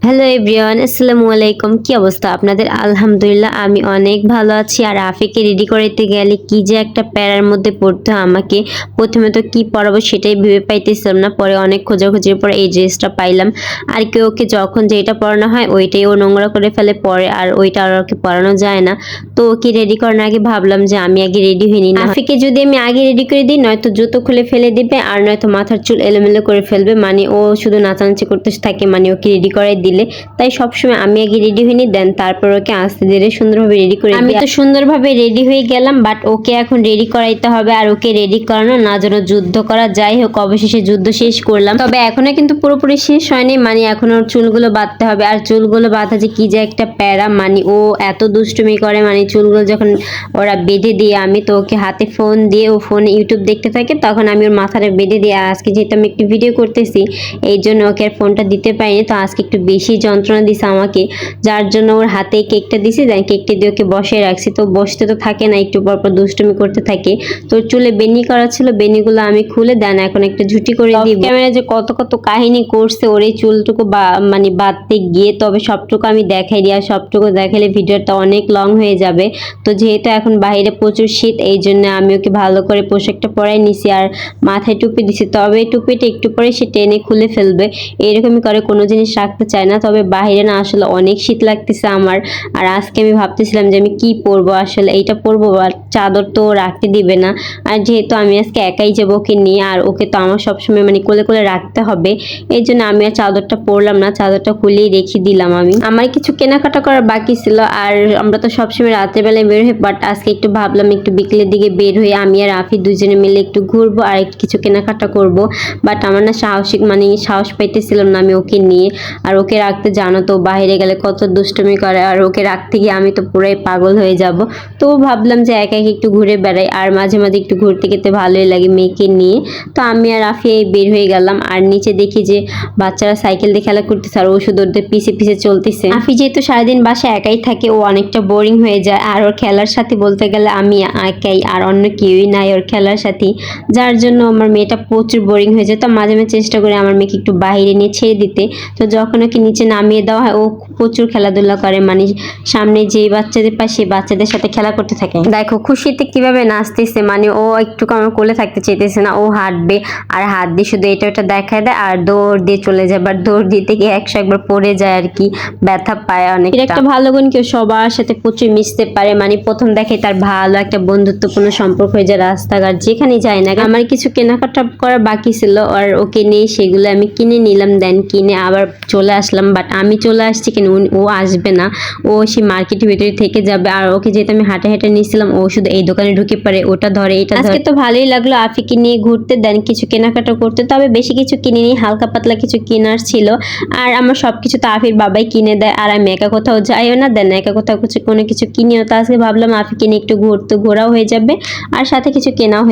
Hello everyone আসসালামু আলাইকুম কি অবস্থা? আপনাদের? আলহামদুলিল্লাহ, আমি অনেক ভালো আছি। আর আফিকে রেডি করাইতে গেলে কি যে একটা প্যারার মধ্যে পড়তে আমাকে? প্রথমে তো কি পরাবো সেটাই ভেবে পাইতেছিলাম না। পরে অনেক খোঁজাখুঁজির পরে এই ড্রেসটা পাইলাম। আর কি ওকে যখন যেটা পরানো হয়, ওইটাই ও নোংরা করে ফেলে, পরে আর ওইটা আর ওকে পরানো যায় না। তো ওকে রেডি করানোর আগে ভাবলাম যে আমি আগে রেডি হইনি। না আফিকে যদি আমি আগে রেডি করে দিই, নয়তো জুতো খুলে ফেলে দিবে, আর নয়তো মাথার চুল এলোমেলো করে ফেলবে। মানে ও শুধু নাচানাচি করতে থাকে মানে ওকে রেডি করাই দিলে। তাই সবসময় আমি আগে রেডি হইনি দেন তারপর ওকে আস্তে ধীরে সুন্দরভাবে রেডি করে আমি তো সুন্দরভাবে রেডি হয়ে গেলাম বাট ওকে এখন রেডি করাইতে হবে আর ওকে রেডি করানো না যেন যুদ্ধ করা যাই হোক অবশেষে যুদ্ধ শেষ করলাম। তবে এখনও কিন্তু পুরোপুরি শেষ হয়নি মানে এখন ওর চুলগুলো বাঁধতে হবে। আর চুলগুলো বাঁধা যে কি যে একটা প্যারা মানে ও এত দুষ্টুমি করে মানে চুলগুলো যখন ওরা বেঁধে দিয়ে আমি তো ওকে হাতে ফোন দিয়ে ও ফোনে ইউটিউব দেখতে থাকে তখন আমি ওর মাথাটা বেঁধে দিয়ে আজকে যেহেতু আমি একটু ভিডিও করতেছি এই জন্য ওকে আর ফোনটা দিতে পারিনি তো আজকে একটু বেশি যন্ত্রণা দিছে আমাকে যার জন্য ওর হাতে কেকটা দিছি দেন কেকটা দিয়ে ওকে বসে রাখছি। তো বসতে তো থাকে না একটু পর পর দুষ্টুমি করতে থাকে। তো চুলে বেনি করা ছিল বেনিগুলো আমি খুলে দেন এখন একটা ঝুটি করে দিই ক্যামেরা যে কত কত কাহিনী করছে ওর এই চুলটুকু মানে বাঁধতে গিয়ে তবে সবটুকু আমি দেখাই দিই আর সবটুকু দেখালে ভিডিওটা অনেক লং হয়ে যাবে। তো যেহেতু এখন বাইরে প্রচুর শীত এই জন্য আমি ওকে ভালো করে পোশাকটা পরাই নিছি আর মাথায় টুপি দিছি। তবে টুপিটা একটু পরে সে টেনে খুলে ফেলবে। এরকমই করে কোনো জিনিস রাখতে চায় না। তবে বাইরে না আসলে অনেক শীত লাগতেছে আমার। আর আজকে আমি ভাবতেছিলাম যে আমি কি পরবো? আসলে এইটা পরবো আর চাদর তো রাখতে দিবে না। আর যেহেতু আমি আজকে একাই যাব ওকে নিয়ে, আর ওকে তো আমার সবসময় মানে কোলে কোলে রাখতে হবে, এই জন্য আমি আর চাদরটা পরলাম না। চাদরটা খুলেই রেখে দিলাম আমি। আমার কিছু কেনাকাটা করার বাকি ছিল, আর আমরা তো সবসময় রাতের বেলায় বের হই বাট আজকে একটু ভাবলাম একটু বিকেলের দিকে বের হয়ে আমি আর আফি দুজনে মিলে একটু ঘুরবো আর একটু কিছু কেনাকাটা করব। বাট আমার না সাহসিক মানে সাহস পাইতেছিলাম না আমি ওকে নিয়ে, আর ওকে রাখতে জানো তো, বাইরে গেলে কত দুষ্টুমি করে আর ওকে রাখতে গিয়ে আমি তো পুরাই পাগল হয়ে যাব। তো ভাবলাম যে একা একা একটু ঘুরে বেড়াই আর মাঝে মাঝে একটু ঘুরতে গেতে ভালোই লাগে মেয়েকে নিয়ে। তো আমি আর এই বের হয়ে গেলাম আর নিচে দেখি যে বাচ্চারা সাইকেল দিয়ে খেলা করতেছে আর ও শুধু ওদের পিছে পিছে চলতেছে। আফি যেহেতু সারাদিন বাসায় একাই থাকে, ও অনেকটা বোরিং হয়ে যায় আর ওর খেলার সাথে বলতে গেলে আমি একাই আর অন্য কেউই নাই ওর খেলার সাথে। যার জন্য আমার মেয়েটা প্রচুর বোরিং হয়ে যায়। তো মাঝে মাঝে চেষ্টা করি আমার মেয়েকে একটু বাইরে নিয়ে ছেড়ে দিতে। তো যখন ওকে নিচে নামিয়ে দেওয়া হয়। ও প্রচুর খেলাধুলা করে। মানে সামনে যে বাচ্চাদের পায়, সেই বাচ্চাদের সাথে খেলা করতে থাকে। দেখো, খুশিতে কীভাবে নাচতেছে মানে ও একটু আমার কোলে থাকতে চাইতেছে না। ও হাঁটবে আর হাত দিয়ে শুধু এটা ওটা দেখায় দেয় আর দৌড় দিয়ে চলে যায়। বাট দৌড় দিতে গিয়ে একশো একবার পড়ে যায় আর কি। ব্যথা পায় অনেক একটা ভালো গুণ কেউ সবার সাথে প্রচুর মিশতে পারে। মানে প্রথম দেখে তার ভালো একটা বন্ধুত্বপূর্ণ সম্পর্ক হয়ে যায় রাস্তাঘাট যেখানে যায় না আমার কিছু কেনাকাটা করা বাকি ছিল আর ওকে নিয়ে সেগুলো আমি কিনে নিলাম, দেন কিনে আবার চলে আসলাম। বাট আমি চলে আসছি কেন? ও আসবে না। ও সেই মার্কেটের ভিতরে থেকে যাবে। আর ওকে যেহেতু আমি হাঁটে হাঁটে নিয়েছিলাম ও শুধু এই দোকানে ঢুকে পারে ওটা ধরে এটা আজকে তো ভালোই লাগল আফিকে নিয়ে ঘুরতে। দেন কিছু কেনাকাটা করতে। তবে বেশি কিছু কিনে নিই হালকা পাতলা কিছু কেনার ছিল। আর আমার সব কিছু তো আফির বাবাই কিনে দেয়। আর আমি একা কোথাও যাইও না। দেন একা কোথাও কিছু কোনো কিছু কিনিও। তো আজকে ভাবলাম আফিকে নিয়ে একটু ঘুরতে ঘোরাও হয়ে যাবে। আর সাথে কিছু কেনাও